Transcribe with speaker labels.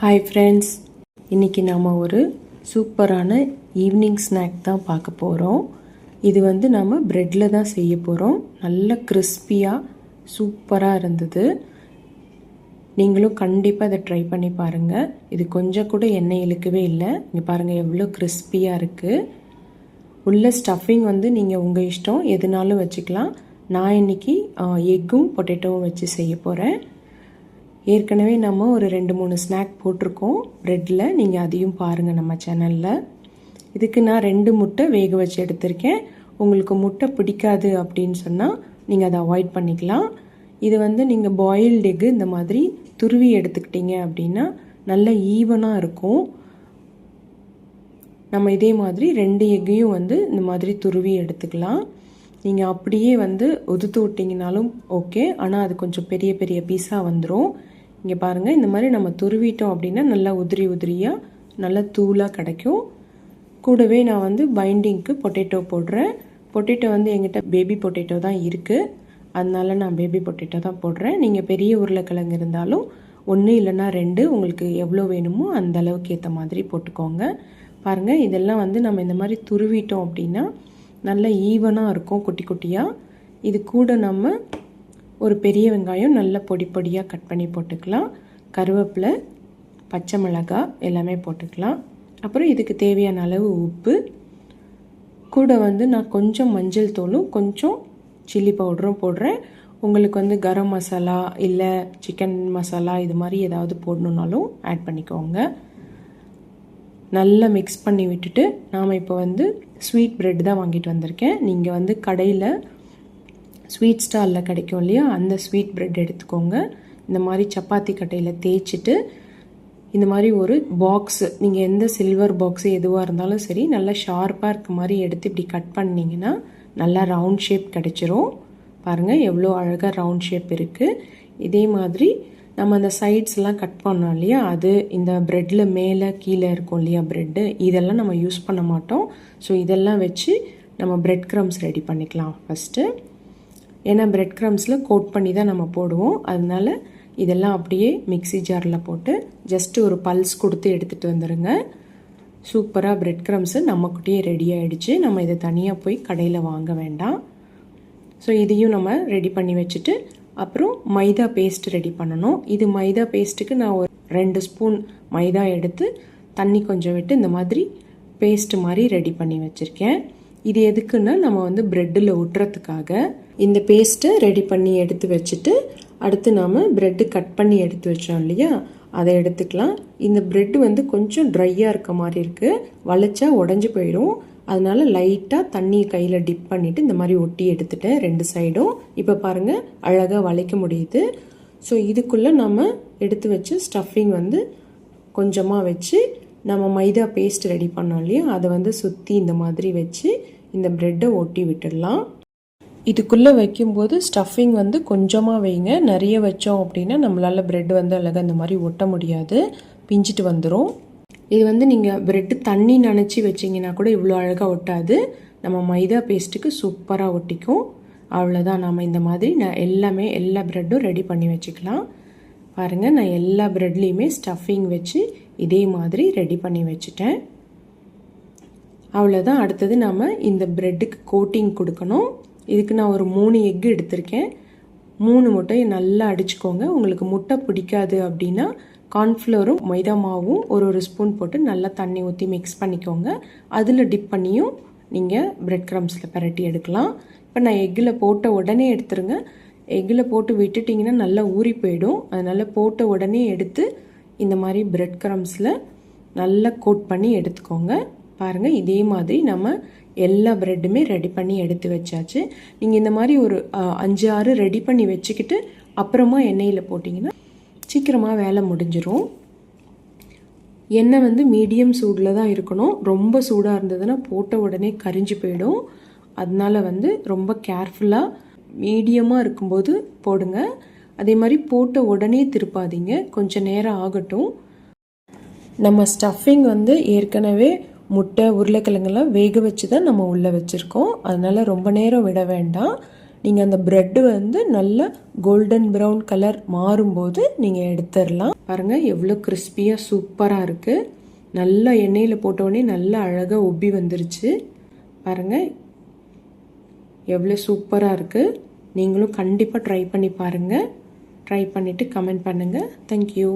Speaker 1: Hi friends இன்றைக்கி நாம் ஒரு சூப்பரான ஈவினிங் ஸ்நாக் தான் பார்க்க போகிறோம் இது வந்து நம்ம ப்ரெட்டில் தான் செய்ய போகிறோம் நல்ல கிறிஸ்பியாக சூப்பராக இருந்தது. நீங்களும் கண்டிப்பாக அதை ட்ரை பண்ணி பாருங்கள் இது கொஞ்சம் கூட எண்ணெய் இழுக்கவே இல்லை. இங்கே பாருங்கள் எவ்வளோ கிறிஸ்பியாக இருக்குது உள்ள ஸ்டஃபிங் வந்து நீங்கள் உங்கள் இஷ்டம் எதுனாலும் வச்சுக்கலாம். நான் இன்றைக்கி எக்கும் பொட்டேட்டோவும் வச்சு செய்ய போகிறேன் ஏற்கனவே நம்ம ஒரு ரெண்டு மூணு ஸ்நாக் போட்டிருக்கோம். ப்ரெட்டில் நீங்கள் அதையும் பாருங்கள் நம்ம சேனலில் இதுக்கு நான் ரெண்டு முட்டை வேக வச்சு எடுத்திருக்கேன். உங்களுக்கு முட்டை பிடிக்காது அப்படின்னு சொன்னால் நீங்கள் அதை அவாய்ட் பண்ணிக்கலாம். இது வந்து நீங்கள் பாயில்டு எக்கு இந்த மாதிரி துருவி எடுத்துக்கிட்டீங்க அப்படின்னா நல்ல ஈவனாக இருக்கும். நம்ம இதே மாதிரி ரெண்டு எக்கையும் வந்து இந்த மாதிரி துருவி எடுத்துக்கலாம். நீங்கள் அப்படியே வந்து ஒதுத்து விட்டிங்கனாலும் ஓகே ஆனால் அது கொஞ்சம் பெரிய பெரிய பீஸாக வந்துடும் இங்கே பாருங்கள் இந்த மாதிரி நம்ம துருவிட்டோம் அப்படின்னா நல்லா உதிரி உதிரியாக நல்லா தூளாக கிடைக்கும். கூடவே நான் வந்து பைண்டிங்க்கு பொட்டேட்டோ போடுறேன். பொட்டேட்டோ வந்து எங்கிட்ட பேபி பொட்டேட்டோ தான் இருக்குது அதனால நான் பேபி பொட்டேட்டோ தான் போடுறேன். நீங்கள் பெரிய உருளைக்கிழங்கு இருந்தாலும் ஒன்று இல்லைன்னா ரெண்டு உங்களுக்கு எவ்வளோ வேணுமோ அந்த அளவுக்கு ஏற்ற மாதிரி போட்டுக்கோங்க. பாருங்கள் இதெல்லாம் வந்து நம்ம இந்த மாதிரி துருவிட்டோம் அப்படின்னா நல்ல ஈவனாக இருக்கும் குட்டி குட்டியாக இது கூட நம்ம ஒரு பெரிய வெங்காயம் நல்ல பொடி பொடியாக கட் பண்ணி போட்டுக்கலாம். கருவேப்பிலை பச்சை மிளகாய் எல்லாமே போட்டுக்கலாம். அப்புறம் இதுக்கு தேவையான அளவு உப்பு. கூட வந்து நான் கொஞ்சம் மஞ்சள் தூளும் கொஞ்சம் சில்லி பவுடரும் போடுறேன். உங்களுக்கு வந்து கரம் மசாலா இல்லை சிக்கன் மசாலா இது மாதிரி ஏதாவது போடணுன்னாலும் ஆட் பண்ணிக்கோங்க. நல்லா மிக்ஸ் பண்ணி விட்டுட்டு நாம் இப்போ வந்து ஸ்வீட் ப்ரெட் தான் வாங்கிட்டு வந்திருக்கேன். நீங்கள் வந்து கடையில் ஸ்வீட் ஸ்டாலில் கிடைக்கும் இல்லையா? அந்த ஸ்வீட் ப்ரெட் எடுத்துக்கோங்க. இந்த மாதிரி சப்பாத்தி கட்டையில் தேய்ச்சிட்டு இந்த மாதிரி ஒரு பாக்ஸு நீங்கள் எந்த சில்வர் பாக்ஸு எதுவாக இருந்தாலும் சரி நல்லா ஷார்ப்பாக இருக்க மாதிரி எடுத்து இப்படி கட் பண்ணிங்கன்னா நல்லா ரவுண்ட் ஷேப் கிடச்சிரும். பாருங்கள் எவ்வளோ அழகாக ரவுண்ட் ஷேப் இருக்குது இதே மாதிரி நம்ம அந்த சைட்ஸ்லாம் கட் பண்ணோம் இல்லையா? அது இந்த ப்ரெட்டில் மேலே கீழே இருக்கும் இல்லையா ப்ரெட்டு இதெல்லாம் நம்ம யூஸ் பண்ண மாட்டோம். ஸோ இதெல்லாம் வச்சு நம்ம ப்ரெட் க்ரம்ஸ் ரெடி பண்ணிக்கலாம் ஃபஸ்ட்டு ஏன்னா ப்ரெட் க்ரம்ஸில் கோட் பண்ணி தான் நம்ம போடுவோம். அதனால இதெல்லாம் அப்படியே மிக்சி ஜாரில் போட்டு ஜஸ்ட்டு ஒரு பல்ஸ் கொடுத்து எடுத்துகிட்டு வந்துடுங்க சூப்பராக ப்ரெட் க்ரம்ஸு நம்மக்கிட்டேயே ரெடி ஆகிடுச்சு நம்ம இதை தனியாக போய் கடையில் வாங்க வேண்டாம். ஸோ இதையும் நம்ம ரெடி பண்ணி வச்சுட்டு அப்புறம் மைதா பேஸ்ட் ரெடி பண்ணணும். இது மைதா பேஸ்ட்டுக்கு நான் ஒரு ரெண்டு ஸ்பூன் மைதா எடுத்து தண்ணி கொஞ்சம் விட்டு இந்த மாதிரி பேஸ்ட் மாதிரி ரெடி பண்ணி வச்சுருக்கேன். இது எதுக்குன்னா நம்ம வந்து ப்ரெட்டில் ஒட்டுறதுக்காக இந்த பேஸ்ட்டை ரெடி பண்ணி எடுத்து வச்சுட்டு அடுத்து நாம் ப்ரெட்டு கட் பண்ணி எடுத்து வச்சோம் இல்லையா? அதை எடுத்துக்கலாம். இந்த ப்ரெட்டு வந்து கொஞ்சம் ட்ரையாக இருக்க மாதிரி இருக்குது வளைச்சா உடஞ்சி போயிடும். அதனால லைட்டாக தண்ணியை கையில் டிப் பண்ணிவிட்டு இந்த மாதிரி ஒட்டி எடுத்துட்டேன் ரெண்டு சைடும் இப்போ பாருங்கள் அழகாக வளைக்க முடியுது. ஸோ இதுக்குள்ளே நம்ம எடுத்து வச்சு ஸ்டஃபிங் வந்து கொஞ்சமாக வச்சு நம்ம மைதா பேஸ்ட் ரெடி பண்ணோம் இல்லையா? அதை வந்து சுற்றி இந்த மாதிரி வச்சு இந்த ப்ரெட்டை ஒட்டி விட்டுடலாம். இதுக்குள்ளே வைக்கும்போது ஸ்டஃபிங் வந்து கொஞ்சமாக வைங்க. நிறைய வச்சோம் அப்படின்னா நம்மளால் ப்ரெட் வந்து அழகாக இந்த மாதிரி ஒட்ட முடியாது. பிஞ்சிட்டு வந்துடும் இது வந்து நீங்கள் ப்ரெட்டு தண்ணி நினச்சி வச்சிங்கன்னா கூட இவ்வளோ அழகாக ஒட்டாது. நம்ம மைதா பேஸ்ட்டுக்கு சூப்பராக ஒட்டிக்கும். அவ்வளோதான் நாம் இந்த மாதிரி நான் எல்லாமே எல்லா ப்ரெட்டும் ரெடி பண்ணி வச்சுக்கலாம். பாருங்கள் நான் எல்லா ப்ரெட்லேயுமே ஸ்டஃபிங் வச்சு இதே மாதிரி ரெடி பண்ணி வச்சுட்டேன். அவ்வளோதான் அடுத்தது நாம் இந்த ப்ரெட்டுக்கு கோட்டிங் கொடுக்கணும். இதுக்கு நான் ஒரு மூணு எக்கு எடுத்திருக்கேன். மூணு முட்டையை நல்லா அடிச்சுக்கோங்க. உங்களுக்கு முட்டை பிடிக்காது அப்படின்னா கார்ன்ஃப்ளவரும் மைதா மாவும் ஒரு ஒரு ஸ்பூன் போட்டு நல்லா தண்ணி ஊற்றி மிக்ஸ் பண்ணிக்கோங்க. அதில் டிப் பண்ணியும் நீங்கள் பிரெட் க்ரம்ஸில் பரட்டி எடுக்கலாம். இப்போ நான் எக்கில் போட்ட உடனே எடுத்துருங்க. எக்கில் போட்டு விட்டுட்டிங்கன்னா நல்லா ஊறி போயிடும். அதனால் போட்ட உடனே எடுத்து இந்த மாதிரி பிரெட் க்ரம்ஸில் நல்லா கோட் பண்ணி எடுத்துக்கோங்க. பாருங்கள் இதே மாதிரி நம்ம எல்லா ப்ரெட்டுமே ரெடி பண்ணி எடுத்து வச்சாச்சு. நீங்கள் இந்த மாதிரி ஒரு அஞ்சு ஆறு ரெடி பண்ணி வச்சுக்கிட்டு அப்புறமா எண்ணெயில் போட்டிங்கன்னா சீக்கிரமாக வேலை முடிஞ்சிடும் எண்ணெய் வந்து மீடியம் சூடில் தான் இருக்கணும். ரொம்ப சூடாக இருந்ததுன்னா போட்ட உடனே கரிஞ்சு போயிடும். அதனால வந்து ரொம்ப கேர்ஃபுல்லாக மீடியமாக இருக்கும்போது போடுங்க. அதே மாதிரி போட்ட உடனே திருப்பாதீங்க. கொஞ்சம் நேரம் ஆகட்டும். நம்ம ஸ்டஃபிங் வந்து ஏற்கனவே முட்டை உருளைக்கிழங்கெல்லாம் வேக வச்சு தான் நம்ம உள்ளே வச்சுருக்கோம். அதனால் ரொம்ப நேரம் விட வேண்டாம். நீங்கள் அந்த ப்ரெட்டு வந்து நல்ல கோல்டன் ப்ரௌன் கலர் மாறும்போது நீங்கள் எடுத்துடலாம். பாருங்கள் எவ்வளோ கிறிஸ்பியாக சூப்பராக இருக்குது நல்லா எண்ணெயில் போட்டோடனே நல்லா அழகாக ஒப்பி வந்துருச்சு. பாருங்கள் எவ்வளோ சூப்பராக இருக்குது நீங்களும் கண்டிப்பாக ட்ரை பண்ணி பாருங்கள் ட்ரை பண்ணிவிட்டு கமெண்ட் பண்ணுங்கள் தேங்க்யூ